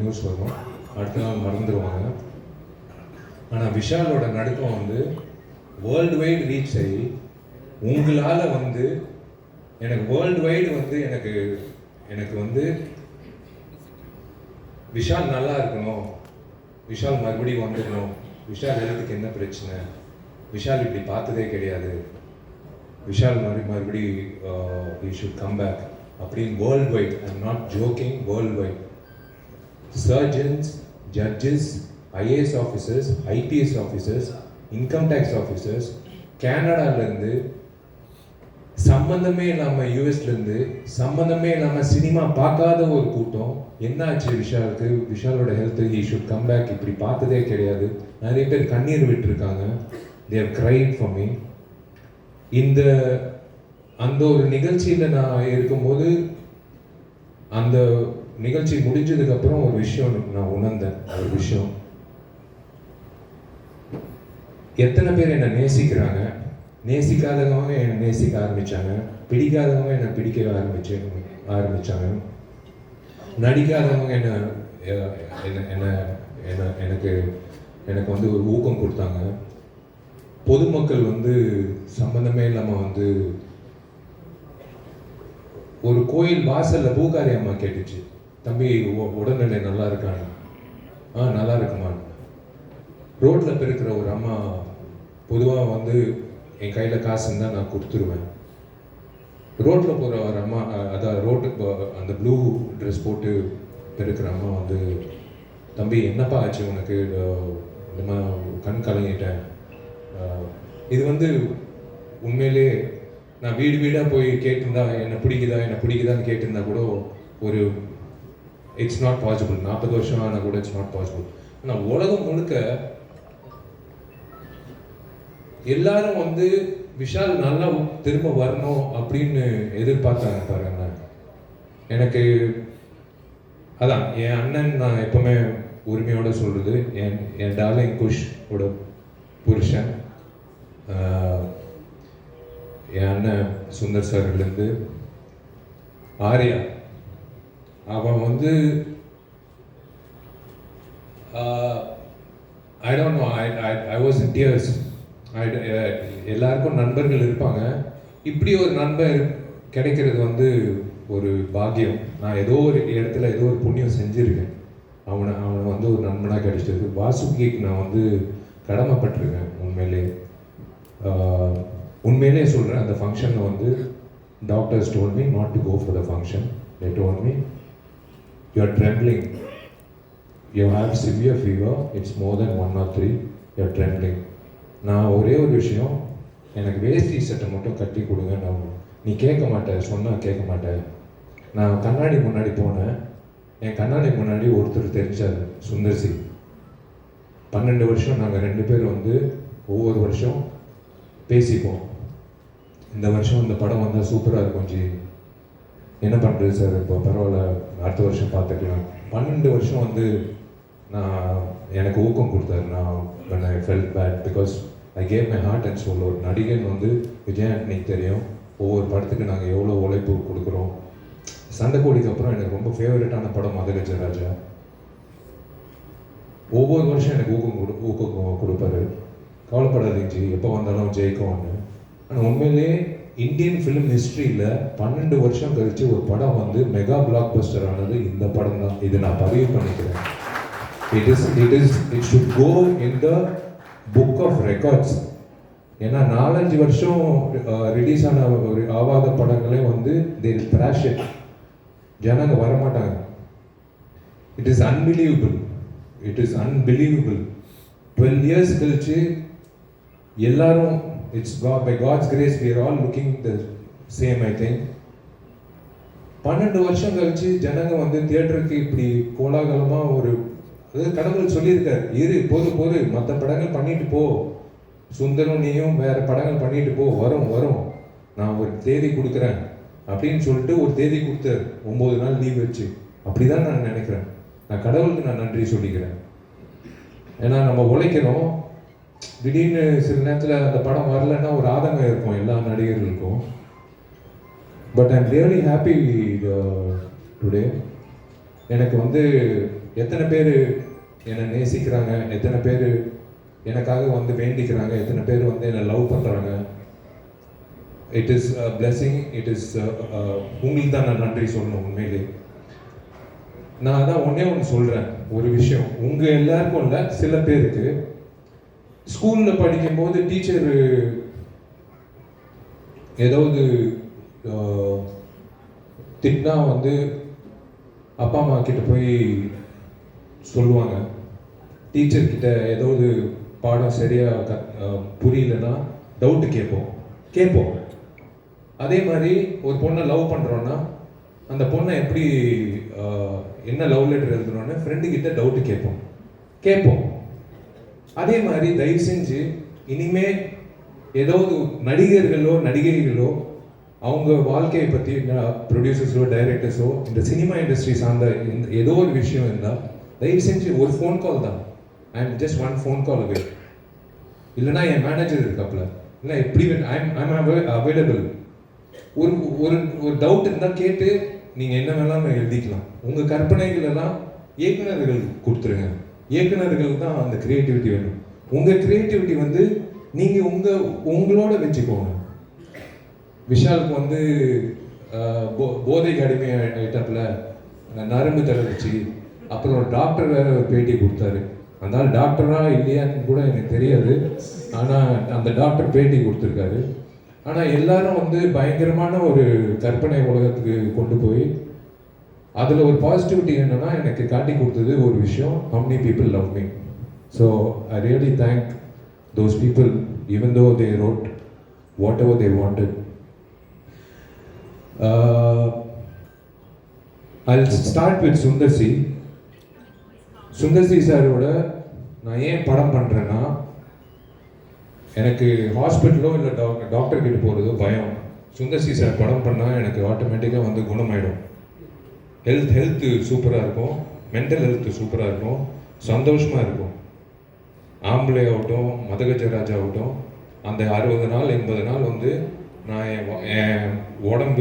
News வரும் அடுத்த நாள் மறந்துடுவாங்க. ஆனால் விஷாலோட நடுக்கம் வந்து வேர்ல்டு வைடு ரீச் ஆகி உங்களால் வந்து எனக்கு வேர்ல்டு வைடு வந்து எனக்கு எனக்கு வந்து விஷால் நல்லா இருக்கணும். விஷால் மறுபடியும் வந்துடணும். விஷால் ஹெல்த்துக்கு என்ன பிரச்சனை? விஷால் இப்படி பார்த்ததே கிடையாது. விஷால் மறு மறுபடி வி ஷுட் கம் பேக் அப்படின்னு world wide I am not joking world wide surgeons judges IAS officers IPS officers income tax officers கேனடாலேருந்து சம்மந்தமே இல்லாமல் யூஎஸ்லேருந்து சம்மந்தமே இல்லாமல் சினிமா பார்க்காத ஒரு கூட்டம். என்னாச்சு விஷாலுக்கு? விஷாலோட ஹெல்த் இஷ்யூ கம் பேக் இப்படி பார்த்ததே கிடையாது. நிறைய பேர் கண்ணீர் விட்டுருக்காங்க. தேவ் கிரைட் ஃபார் மீ இந்த அந்த ஒரு நிகழ்ச்சியில் நான் இருக்கும்போது அந்த நிகழ்ச்சி முடிஞ்சதுக்கப்புறம் ஒரு விஷயம் நான் உணர்ந்தேன். ஒரு விஷயம். எத்தனை பேர் என்னை நேசிக்கிறாங்க? நேசிக்காதவங்க என்னை நேசிக்க ஆரம்பிச்சாங்க. பிடிக்காதவங்க என்னை பிடிக்க ஆரம்பிச்சு ஆரம்பிச்சாங்க. நடிக்காதவங்க என்ன என்ன என்ன எனக்கு எனக்கு வந்து ஒரு ஊக்கம் கொடுத்தாங்க. பொதுமக்கள் வந்து சம்பந்தமே இல்லாமல் வந்து ஒரு கோயில் வாசலில் பூகாரி அம்மா கேட்டுச்சு. தம்பி உ- உடல்நிலை நல்லா இருக்கான்னு ஆ நல்லா இருக்குமா? ரோட்டில் பிறக்கிற ஒரு அம்மா பொதுவாக வந்து என் கையில் காசு இருந்தால் நான் கொடுத்துருவேன். ரோட்டில் போகிற ஒரு அம்மா அதான் ரோட்டுக்கு அந்த ப்ளூ ட்ரெஸ் போட்டு பிறக்கிற அம்மா வந்து தம்பி என்னப்பா ஆச்சு உனக்கு? இந்த மாதிரி கண் கலங்கிட்டேன் இது வந்து உண்மையிலே நான் வீடு வீடாக போய் கேட்டிருந்தா என்னை பிடிக்குதா? என்னை பிடிக்குதான்னு கேட்டிருந்தா கூட ஒரு இட்ஸ் நாட் பாசிபிள் நாற்பது வருஷம் ஆனால் கூட இட்ஸ் நாட் பாசிபிள் ஆனால் உலகம் முழுக்க எல்லாரும் வந்து விஷால் நல்லா திரும்ப வரணும் அப்படின்னு எதிர்பார்த்தாங்க பாருங்க எனக்கு அதான் என் அண்ணன் நான் எப்பவுமே உரிமையோடு சொல்றது என் என் டார்லிங் குஷ் ஓட புருஷன் என் அண்ணன் சுந்தர் சார்லேருந்து ஆர்யா. அவன் வந்து I don't know I I I was in tears I எல்லாருக்கும் நண்பர்கள் இருப்பாங்க. இப்படி ஒரு நண்பர் கிடைக்கிறது வந்து ஒரு பாக்கியம். நான் ஏதோ ஒரு இடத்துல ஏதோ ஒரு புண்ணியம் செஞ்சுருக்கேன். அவனை அவனை வந்து ஒரு நண்பனாக கிடைச்சது வாசுகிக்கு நான் வந்து கடமைப்பட்டிருக்கேன் உண்மையிலே. Uh, உண்மையிலே சொல்கிறேன் அந்த ஃபங்க்ஷனில் வந்து doctors told me not to go for the function they told me you are trembling. You have severe fever it's more than one or three you are trembling நான் ஒரே ஒரு விஷயம் எனக்கு வேஸ்டி சட்டை மட்டும் கட்டி கொடுங்க நான் நீ கேட்க மாட்ட சொன்னால் கேட்க மாட்டேன் நான் கண்ணாடி முன்னாடி போனேன். என் கண்ணாடி முன்னாடி ஒருத்தர் தெரிஞ்சார் சுந்தர் சிங் பன்னெண்டு வருஷம் நாங்கள் ரெண்டு பேரும் வந்து ஒவ்வொரு வருஷம் பேசிப்போம். இந்த வருஷம் இந்த படம் வந்தால் சூப்பராக இருக்கும் ஜி. என்ன பண்ணுறது சார்? இப்போ பரவாயில்ல அடுத்த வருஷம் பார்த்துக்கலாம். பன்னெண்டு வருஷம் வந்து நான் எனக்கு ஊக்கம் கொடுத்தாரு. நான் I felt bad because I gave my heart and soul ஒரு நடிகன் வந்து விஜயாண்டனிக்கு தெரியும். ஒவ்வொரு படத்துக்கு நாங்கள் எவ்வளோ உழைப்பு கொடுக்குறோம். சண்டைக்கோடிக்கு அப்புறம் எனக்கு ரொம்ப ஃபேவரட்டான படம் மதுரஜ ராஜா. ஒவ்வொரு வருஷம் எனக்கு ஊக்கம் கொடு ஊக்கம் கொடுப்பாரு. கவலைப்படாதீங்க ஜி. எப்போ வந்தாலும் ஜெயிக்கும்னு. ஆனால் உண்மையிலேயே இந்தியன் ஃபிலிம் ஹிஸ்ட்ரியில் பன்னெண்டு வருஷம் கழித்து ஒரு படம் வந்து மெகா பிளாக் பஸ்டர் ஆனது இந்த படம் தான் இது நான் பதிவு பண்ணிக்கிறேன். It is it is it should go in the book of records ஏன்னா நாலஞ்சு வருஷம் ரிலீஸ் ஆன ஒரு ஆவாத படங்களே வந்து தே த்ராஷ் இட் ஜனங்க வரமாட்டாங்க. It is unbelievable it is unbelievable twelve years கழித்து எல்லாரும் it's by God's grace we are all looking the same I think பன்னெண்டு வருஷம் கழிச்சு ஜனங்க வந்து தியேட்டருக்கு இப்படி கோலாகலமாக ஒரு அதாவது கடவுள் சொல்லியிருக்காரு. இரு போது போது மற்ற படங்கள் பண்ணிட்டு போ. சுந்தரம் நீயும் வேற படங்கள் பண்ணிட்டு போ. வரும் வரும். நான் ஒரு தேதி கொடுக்குறேன் அப்படின்னு சொல்லிட்டு ஒரு தேதி கொடுத்தாரு. ஒம்பது நாள் லீவ் வச்சு. அப்படிதான் நான் நினைக்கிறேன். நான் கடவுளுக்கு நான் நன்றி சொல்லிக்கிறேன். ஏன்னா நம்ம உழைக்கிறோம் திடீர்னு சில நேரத்தில் அந்த படம் வரலன்னா ஒரு ஆதங்கம் இருக்கும் எல்லா நடிகர்களுக்கும். But I'm really happy today எனக்கு வந்து எத்தனை பேர் என்னை நேசிக்கிறாங்க எத்தனை பேர் எனக்காக வந்து வேண்டிக்கிறாங்க எத்தனை பேர் வந்து என்னை லவ் பண்ணுறாங்க it is blessing it is uh, uh, உங்களுக்கு தான் நான் நன்றி சொல்லணும் உண்மையிலே. நான் அதான் ஒன்றே ஒன்று சொல்கிறேன் ஒரு விஷயம். உங்கள் எல்லாருக்கும் இல்லை சில பேருக்கு ஸ்கூலில் படிக்கும்போது டீச்சர் ஏதாவது திட்டினா வந்து அப்பா அம்மா கிட்ட போய் சொல்லுவாங்க. டீச்சர் கிட்ட ஏதாவது பாடம் சரியாக க புரியலன்னா டவுட்டு கேட்போம். கேட்போம். அதே மாதிரி ஒரு பொண்ணை லவ் பண்ணுறோன்னா அந்த பொண்ணை எப்படி என்ன லவ் லெட்டர் எழுதணும்னு ஃப்ரெண்டு கிட்ட டவுட்டு கேட்போம். கேட்போம். அதே மாதிரி தயவு செஞ்சு இனிமே ஏதாவது நடிகர்களோ நடிகைகளோ அவங்க வாழ்க்கையை பற்றி ப்ரொடியூசர்ஸோ டைரக்டர்ஸோ இந்த சினிமா இண்டஸ்ட்ரி சார்ந்த இந்த ஏதோ ஒரு விஷயம் இருந்தால் தயவு செஞ்சு ஒரு ஃபோன் கால் தான். I am just one phone call away இல்லைன்னா என் மேனேஜர் இருக்காப்புல. இல்லை எப்படி ஐம் ஐம் அவைலபிள் ஒரு ஒரு ஒரு டவுட் இருந்தால் கேட்டு நீங்கள் என்ன வேணாலும் எழுதிக்கலாம். உங்கள் கற்பனைகள் எல்லாம் கொடுத்துருங்க. இயக்குநர்களுக்கு தான் அந்த கிரியேட்டிவிட்டி வேணும் உங்கள் கிரியேட்டிவிட்டி வந்து நீங்கள் உங்கள் உங்களோட வச்சுக்கோங்க விஷாலுக்கு வந்து போ- போதைக்கு அடிமை ஆயிட்டாப்புல நரம்பு தளர்ச்சி அப்புறம் ஒரு டாக்டர் வேற ஒரு பேட்டி கொடுத்தாரு. அதனால டாக்டரா இல்லையான்னு கூட எனக்கு தெரியாது. ஆனால் அந்த டாக்டர் பேட்டி கொடுத்துருக்காரு. ஆனால் எல்லாரும் வந்து பயங்கரமான ஒரு கற்பனை உலகத்துக்கு கொண்டு போய் அதில் ஒரு பாசிட்டிவிட்டி என்னென்னா எனக்கு காட்டி கொடுத்தது ஒரு விஷயம். How many people love me so I really thank those people even though they wrote whatever they wanted I start with Sundar C Sundar C சாரோட நான் ஏன் படம் பண்ணுறேன்னா எனக்கு ஹாஸ்பிட்டலோ இல்லை டாக்டர் டாக்டர் கிட்ட போகிறதோ பயம். சுந்தர்சி சார் படம் பண்ணால் எனக்கு ஆட்டோமேட்டிக்காக வந்து குணமாயிடும். ஹெல்த் ஹெல்த்து சூப்பராக இருக்கும். மென்டல் ஹெல்த்து சூப்பராக இருக்கும். சந்தோஷமாக இருக்கும். ஆம்பளை ஆகட்டும் மதகஜராஜ் ஆகட்டும் அந்த அறுபது நாள் எண்பது நாள் வந்து நான் என் என் உடம்பு